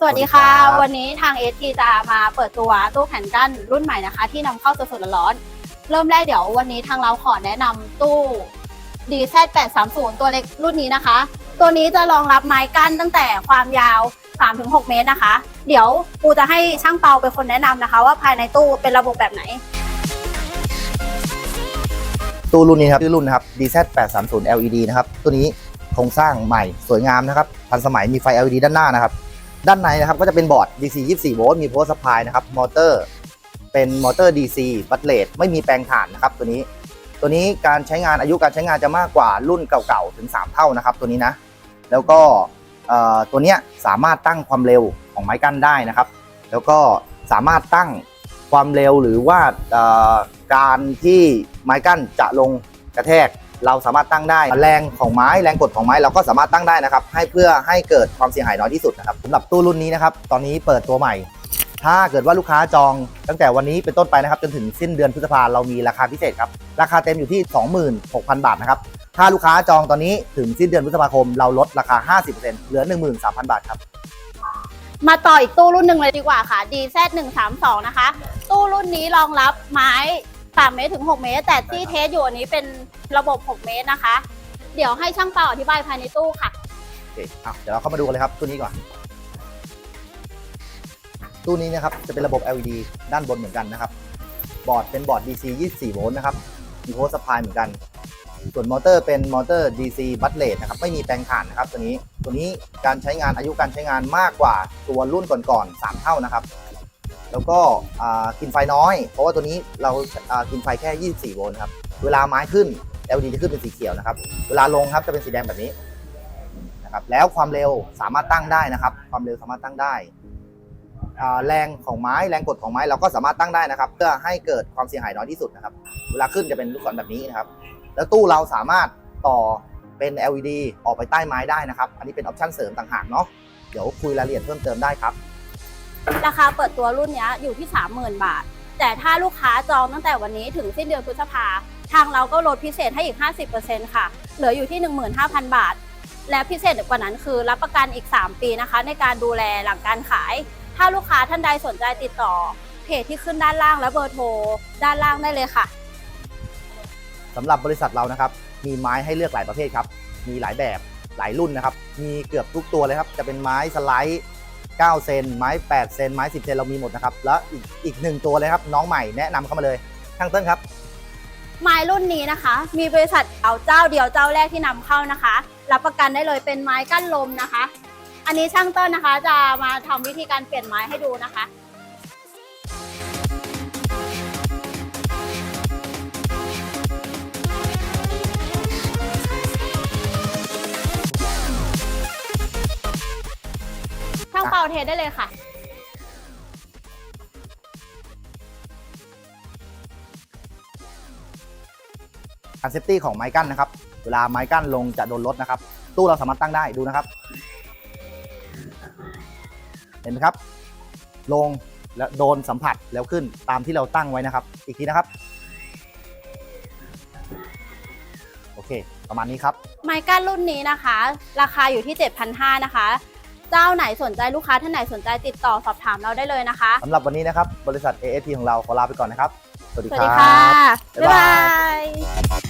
สวัสดีค่ะ สวัสดีครับ วันนี้ทางเอทีจะมาเปิดตัวตู้แผ่นกั้นรุ่นใหม่นะคะ ที่นำเข้าสดๆร้อนๆเริ่มแรกเดี๋ยววันนี้ทางเราขอแนะนำตู้ DZ830 ตัวเล็กรุ่นนี้นะคะ ตัวนี้จะรองรับไม้กั้นตั้งแต่ความยาว 3-6 เมตรนะคะ เดี๋ยวปูจะให้ช่างเปาเป็นคนแนะนำนะคะ ว่าภายในตู้เป็นระบบแบบไหน ตู้รุ่นนี้ครับชื่อรุ่นนะครับ DZ 830 LED นะครับ ตัวนี้โครงสร้างใหม่สวยงามนะครับ ทันสมัยมีไฟ LED ด้านหน้านะครับ ด้านในนะครับก็จะเป็นบอร์ด DC 24 โวลต์มี power supply นะครับมอเตอร์เป็นมอเตอร์ DC บัตเลตไม่มีแปลงถ่านนะครับตัวนี้ ตัวนี้การใช้งานอายุการใช้งานจะมากกว่ารุ่นเก่าๆถึง 3 เท่านะครับตัวนี้นะแล้วก็ตัวเนี้ยสามารถตั้งความเร็วของไม้กั้นได้นะครับ แล้วก็สามารถตั้งความเร็วหรือว่าการที่ไม้กั้นจะลงกระแทก เราสามารถตั้งได้แรงของไม้แรงกดของไม้เราก็สามารถตั้งได้นะครับ ให้เพื่อให้เกิดความเสียหายน้อยที่สุดนะครับสำหรับตู้รุ่นนี้นะครับ ตอนนี้เปิดตัวใหม่ ถ้าเกิดว่าลูกค้าจองตั้งแต่วันนี้เป็นต้นไปนะครับจนถึงสิ้นเดือนพฤษภาเรามีราคาพิเศษครับ ราคาเต็มอยู่ที่ 26,000 บาทนะครับ ถ้าลูกค้าจองตอนนี้ถึงสิ้นเดือนพฤษภาคม เราลดราคา 50%เหลือ 13,000 บาทครับมาต่ออีกตู้รุ่นหนึ่งเลยดีกว่าค่ะ DZ132 นะคะ ตู้รุ่นนี้รองรับไม้ 3เมตรถึง 6 เมตร แต่ที่เทสอยู่อันนี้เป็นระบบ 6 เมตรนะคะ เดี๋ยวให้ช่างเปาอธิบายภายในตู้ค่ะโอเคอะเดี๋ยวเราเข้ามาดูกันเลยครับตู้นี้ก่อน ตู้นี้นะครับจะเป็นระบบ LED ด้านบนเหมือนกันนะครับ บอร์ดเป็นบอร์ด DC 24 โวลต์นะครับ มีโพสต์สปายเหมือนกัน ส่วนมอเตอร์เป็นมอเตอร์ DC บัตเลตนะครับไม่มีแปลงถ่านนะครับ ตัวนี้ ตัวนี้การใช้งานอายุการใช้งานมากกว่าตัวรุ่นก่อนๆ3เท่านะครับ แล้วก็กินไฟน้อย เพราะว่าตัวนี้เรากินไฟแค่ 24 โวลต์ครับ เวลาไม้ขึ้น LED จะขึ้นเป็นสีเขียวนะครับ เวลาลงครับจะเป็นสีแดงแบบนี้นะครับ แล้วความเร็วสามารถตั้งได้นะครับ ความเร็วสามารถตั้งได้ แรงของไม้แรงกดของไม้เราก็สามารถตั้งได้นะครับ เพื่อให้เกิดความเสียหายน้อยที่สุดนะครับ เวลาขึ้นจะเป็นลูกศรแบบนี้นะครับ แล้วตู้เราสามารถต่อเป็น LED ออกไปใต้ไม้ได้นะครับ อันนี้เป็นออปชั่นเสริมต่างหากเนาะ เดี๋ยวคุยรายละเอียดเพิ่มเติมได้ครับ ราคาเปิดตัวรุ่นนี้อยู่ที่ 30,000 บาท แต่ถ้าลูกค้าจองตั้งแต่วันนี้ถึงสิ้นเดือนพฤษภาทางเราก็ลดพิเศษให้อีก 50%ค่ะ เหลืออยู่ที่ 15,000 บาท และพิเศษกว่านั้นคือรับประกันอีก 3 ปีนะคะ ในการดูแลหลังการขาย ถ้าลูกค้าท่านใดสนใจติดต่อ เพจที่ขึ้นด้านล่างและเบอร์โทรด้านล่างได้เลยค่ะสำหรับบริษัทเรานะครับ มีไม้ให้เลือกหลายประเภทครับ มีหลายแบบหลายรุ่นนะครับ มีเกือบทุกตัวเลยครับ จะเป็นไม้สไลด์ 9 เซนไม้ 8 เซนไม้ 10 เซนเรามีหมดนะครับ แล้วอีกอีกหนึ่งตัวเลยครับ น้องใหม่แนะนำเข้ามาเลยช่างเติ้ลครับ ไม้รุ่นนี้นะคะ มีบริษัทเอาเจ้าเดียวเจ้าแรกที่นำเข้านะคะ รับประกันได้เลยเป็นไม้กั้นลมนะคะ อันนี้ช่างต้นนะคะ จะมาทำวิธีการเปลี่ยนไม้ให้ดูนะคะ ป่าเทได้เลยค่ะการเซฟตี้ของไม้กั้นนะครับ เวลาไม้กั้นลงจะโดนรถนะครับ ตู้เราสามารถตั้งได้ดูนะครับ เห็นไหมครับ ลงแล้วโดนสัมผัสแล้วขึ้นตามที่เราตั้งไว้นะครับ อีกทีนะครับ โอเค ประมาณนี้ครับ ไม้กั้นรุ่นนี้นะคะ ราคาอยู่ที่ 7,500นะคะ เจ้าไหนสนใจลูกค้าท่านไหนสนใจติดต่อสอบถามเราได้เลยนะคะ สำหรับวันนี้นะครับ บริษัท AST ของเราขอลาไปก่อนนะครับ สวัสดีสวัคสรัดีค่ะ บ บ๊ายบาย